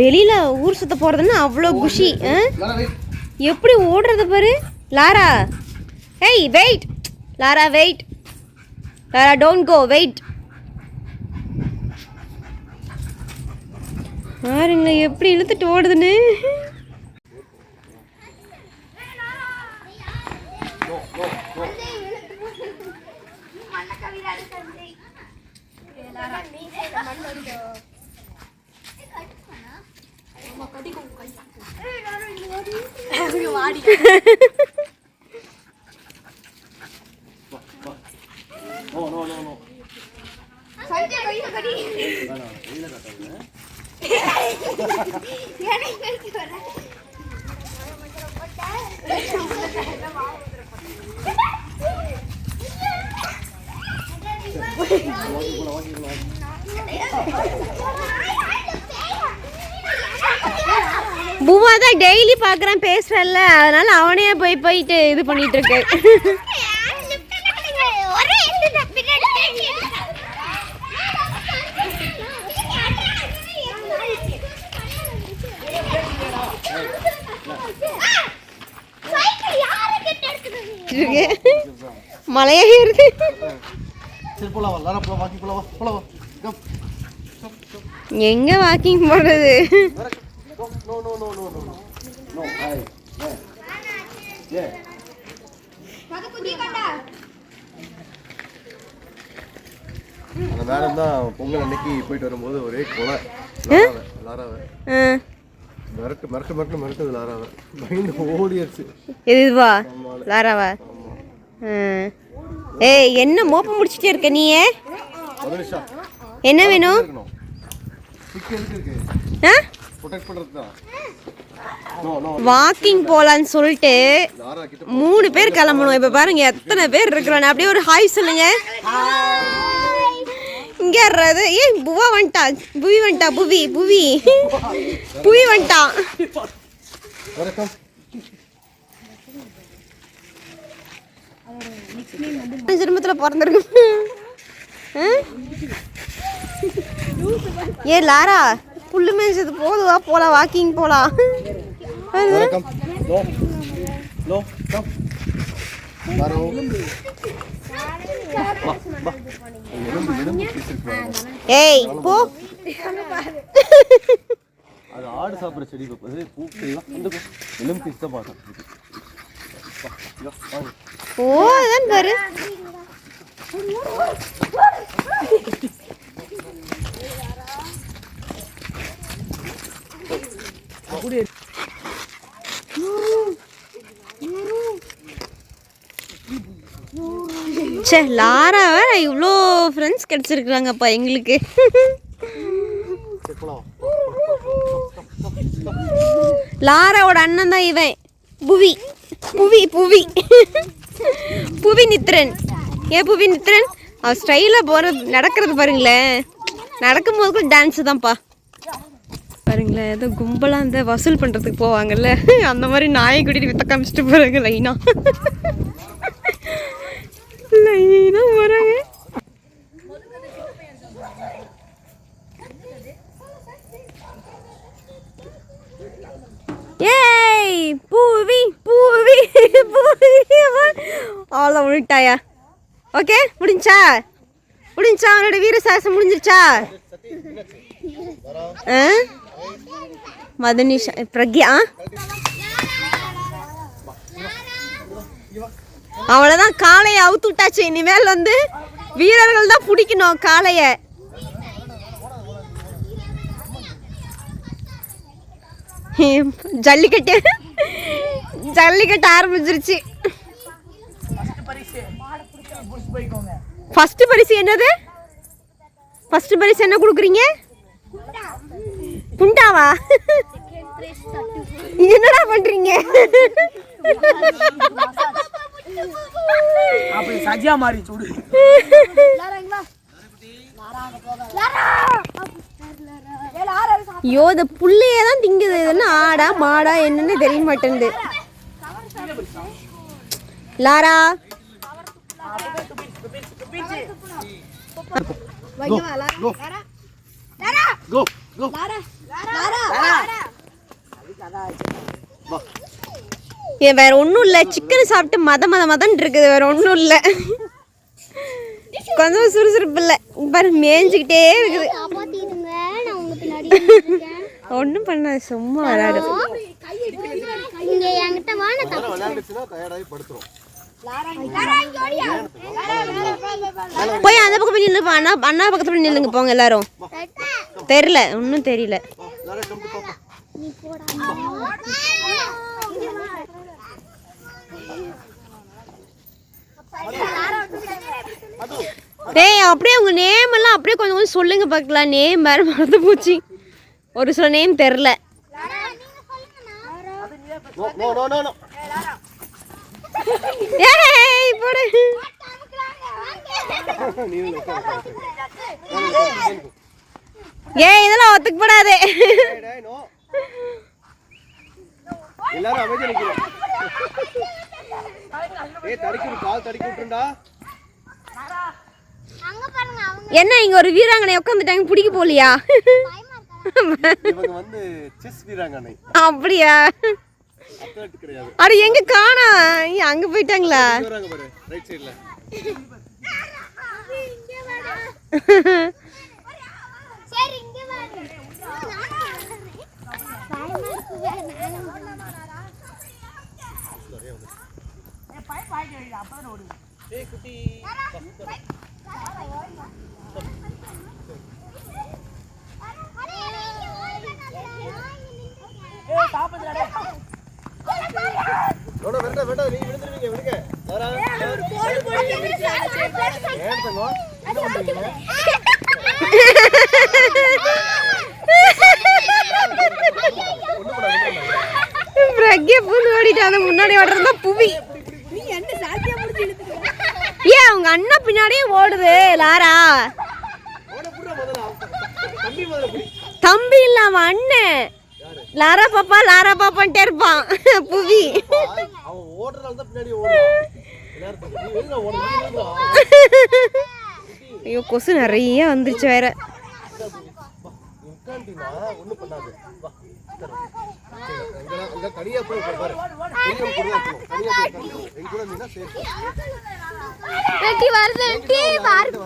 வெளியில ஊர் சுத்த போறதுன்னா அவ்வளோ குஷி எப்படி ஓடுறது பாரு? லாரா. ஏய் wait. Lara wait. Lara don't go wait. பாருங்க எப்படி இழுத்துட்டு ஓடுதுன்னு. あり No, no, no, no. பூவா தான் டெய்லி பார்க்குறான் பேசுறல்ல. அதனால அவனே போய் போயிட்டு இது பண்ணிட்டு இருக்கு. பின்னாடி இருக்கு. எங்க வாக்கிங் போறது? No no no no no no ஐ ஏ ஏ அந்த மேடம் தான் பொங்கல் அன்னைக்கு போயிட்டு வரும்போது ஒரே கொலை. லாராவை மிரட்டு மிரட்டு மிரட்டு மிரட்டுது லாராவை. பயந்து ஓடியாச்சு. இதுவா லாராவா. ஏய் என்ன மோப்பம் முடிச்சிட்டே இருக்க நீயே என்ன வேணும்? வாக்கிங் போலான்னு சொல்லிட்டு மூணு பேர் கிளம்பணும். இப்ப பாருங்க எத்தனை பேர் இருக்கிறோம் அப்படியே ஒரு ஹாய் சொல்லுங்க. இங்க வர்றது. ஏய் புவா வந்துட்டா. புவி வந்துட்டா. புவி புவி. புவி வந்துட்டான் வணக்கம். ஜென்மத்தில் பிறந்திருக்கு? ஏ லாரா. புல்லு மேய்ச்சது போதுவா போலாம் வாக்கிங் போலாம். ஏய் போ. அது ஆடு சாப்பிட்ற செடி வந்து எலும்பு பீஸ் தான் பார்த்தேன். ஓ அதான் பாரு. சே லாரா வேற இவ்வளோ ஃப்ரெண்ட்ஸ் கிடச்சிருக்குறாங்கப்பா எங்களுக்கு. லாராவோட அண்ணன் தான் இவன். புவி. புவி புவி. புவி நித்ரன். ஏன் புவி நித்ரன்? அவன் ஸ்டைலாக போகிறது நடக்கிறது பாருங்களேன். நடக்கும்போது கூட டான்ஸு தான்ப்பா. பாருங்களேன் ஏதோ கும்பலாக இந்த வசூல் பண்ணுறதுக்கு போவாங்கல்ல. அந்த மாதிரி நாயை கூட்டிகிட்டு வித்த காமிச்சிட்டு போகிறாங்க லைனா. லைனாக போகிறாங்க ஏய் பூவி பூவி பூவி. அவ்வளோ விட்டாயா ஓகே முடிஞ்சா? முடிஞ்சா அவனோட வீர சாகசம் முடிஞ்சிருச்சா? ஆ? மதனிஷா பிரக்யா? அவ்வளோதான் காளையை அவுத்து விட்டாச்சு. இனிமேல் வந்து வீரர்கள் தான் பிடிக்கணும் காளையை ஜல்லிக்கட்டு? ஜல்லிக்கட்டு ஆரம்பிச்சிருச்சு. ஃபர்ஸ்ட் பரிசு என்னது? ஃபர்ஸ்ட் பரிசு என்ன கொடுக்குறீங்க? புண்டாவா? என்னடா பண்றீங்க? அப்படி சஜியா மாறி சுடு. ஐயோ இந்த புள்ளையே தான் திங்குது. இதுன்னு ஆடா மாடா என்னன்னு தெரிய மாட்டேங்குது. லாரா. Go, go. Go, ஏன் வேற ஒன்றும் இல்லை. சிக்கன் சாப்பிட்டு மத மத மதன் இருக்குது. வேற ஒன்றும் இல்லை. கொஞ்சம் சுறுசுறுப்பு இல்லை. பாரு மேய்ஞ்சிக்கிட்டே இருக்குது. ஒன்றும் பண்ணாது சும்மா விளையாடுது போய் அந்த பக்கம் போய் நில்லுப்பா. அண்ணா அண்ணா பக்கத்துல போய் நில்லுங்க. போங்க எல்லாரும். தெரியல. ஒன்றும் தெரியல வா எல்லாரும் கம் டு பாப்பா நீ போடா டேய் அப்படியே உங்க நேம் எல்லாம் அப்படியே கொஞ்சம் கொஞ்சம் சொல்லுங்க பார்க்கலாம். நேம் வேற மறந்து போச்சு. ஒரு சில நேம் தெரில ஏய் போடு. இதெல்லாம் டேய் நோ எல்லாரும் அமைதியா நிக்கிறோம் ஏய் தடுக்கி கால் தடுக்கி விட்டுருண்டா என்ன இங்க ஒரு வீராங்கனை உட்காந்துட்டாங்க பிடிக்க போலியா வந்து அப்படியா அட எங்க காணா அங்க போயிட்டாங்களா இங்க வராங்க பாரு ரைட் சைடுல சரி இங்க வாங்க பயமா இருக்கு ஏய் குட்டி நோட வேண்டாம் நீங்க விழுந்துருவீங்க விடுங்க. பிரக்யா பூந்து ஓடிட்டாங்க முன்னாடி ஓடுறது தான் புவி ஏன் அவங்க அண்ணன் பின்னாடியே ஓடுது லாரா. தம்பி முதல்ல புடி. தம்பி இல்ல அவன் அண்ணன். லாரா பாப்பா லாரா பாப்பான்ட்டே இருப்பான். புவி. அவன் ஓடுறதால தான் பின்னாடி ஓடுறான். ஐயோ கொசு நிறைய வந்துருச்சு வேற. ஒண்ணும் பண்ணாது அங்க தனியா போய் பாரு. பெரியவங்க கூட. தனியா போய் எங்க கூட இருந்தீங்கன்னா சேஃப் வெட்டி வருது வெட்டி வராது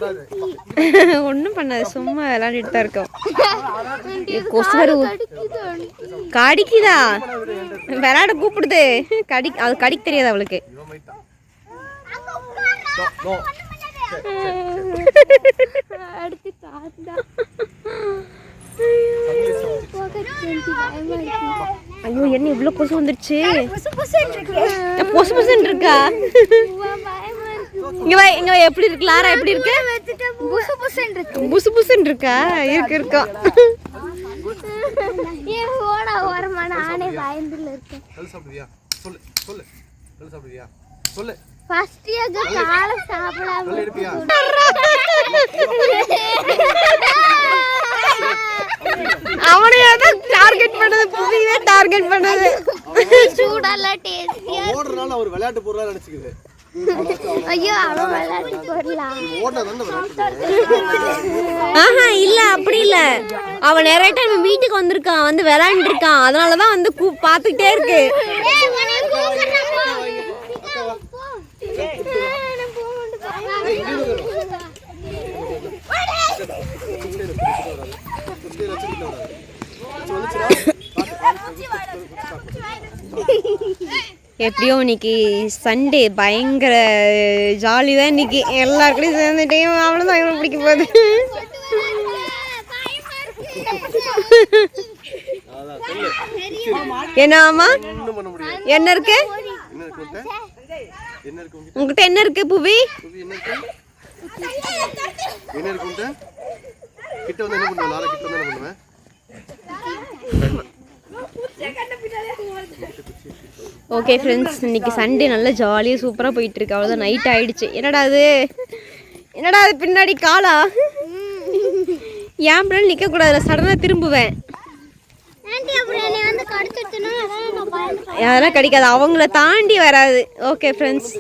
ஒன்றும் பண்ணாது சும்மா விளையாடிட்டு தான் இருக்கோம். ஐயோ, கொசு வேற ஊ- கடிக்குதா விளையாட கூப்பிடுது. கடி அது கடிக்க தெரியாது அவளுக்கு. அடுத்து காத்தா. ஐயோ என்ன இவ்வளோ கொசு வந்துருச்சு? பொசு பொசுன்னு இருக்கா? இங்க வா இங்க எப்படி இருக்கு? லாரா எப்படி இருக்கு? புசு புசுன்னு இருக்கு? புசு புசுன்னு இருக்கா இருக்கு? இருக்கோம் ஏன் ஓட ஓரமா நானே பயந்துல இருக்கேன் கல் சாப்பிடுவியா சொல்லு சொல்லு கல் சாப்பிடுவியா சொல்லு ஃபர்ஸ்ட் காலை சாப்பிடாம அவனையே தான் டார்கெட் பண்ணது புவியவே டார்கெட் பண்ணது. சூடெல்லாம் டேஸ்டியா அவன் ஓடுறதுனால அவர் விளையாட்டு பொருளா நினைச்சுக்குது. ஐயோ அவன் விளையாட்டு தானே விளையாட்டு ஆஹா இல்ல அப்படி இல்ல. அவன் நிறைய டைம் வீட்டுக்கு வந்திருக்கான் வந்து விளையாண்டு இருக்கான் அதனாலதான் வந்து கூ பாத்துக்கிட்டே இருக்கு. எப்படியோ இன்னைக்கு சண்டே பயங்கர ஜாலி தான் இன்னைக்கு. எல்லாருக்கூடயும் சேர்ந்துட்டையும் அவ்வளோதான் இவனை பிடிக்க போகுது. அதான் என்ன இருக்கு என்ன இருக்கு? உங்ககிட்ட என்ன இருக்கு புவி? என்ன இருக்கு கிட்ட வந்து என்ன பண்ணுவேன் லாரா கிட்ட வந்து என்ன பண்ணுவேன் ஓகே ஃப்ரெண்ட்ஸ் இன்னைக்கு சண்டே நல்லா ஜாலியாக சூப்பராக போயிட்டு இருக்கு அவ்வளோதான் நைட் ஆயிடுச்சு. என்னடா அது? என்னடா அது பின்னாடி காலா? ஏன் பின்னாடி நிற்கக்கூடாதுல சடனாக திரும்புவேன். அதெல்லாம் கிடைக்காது அவங்கள தாண்டி வராது. Okay friends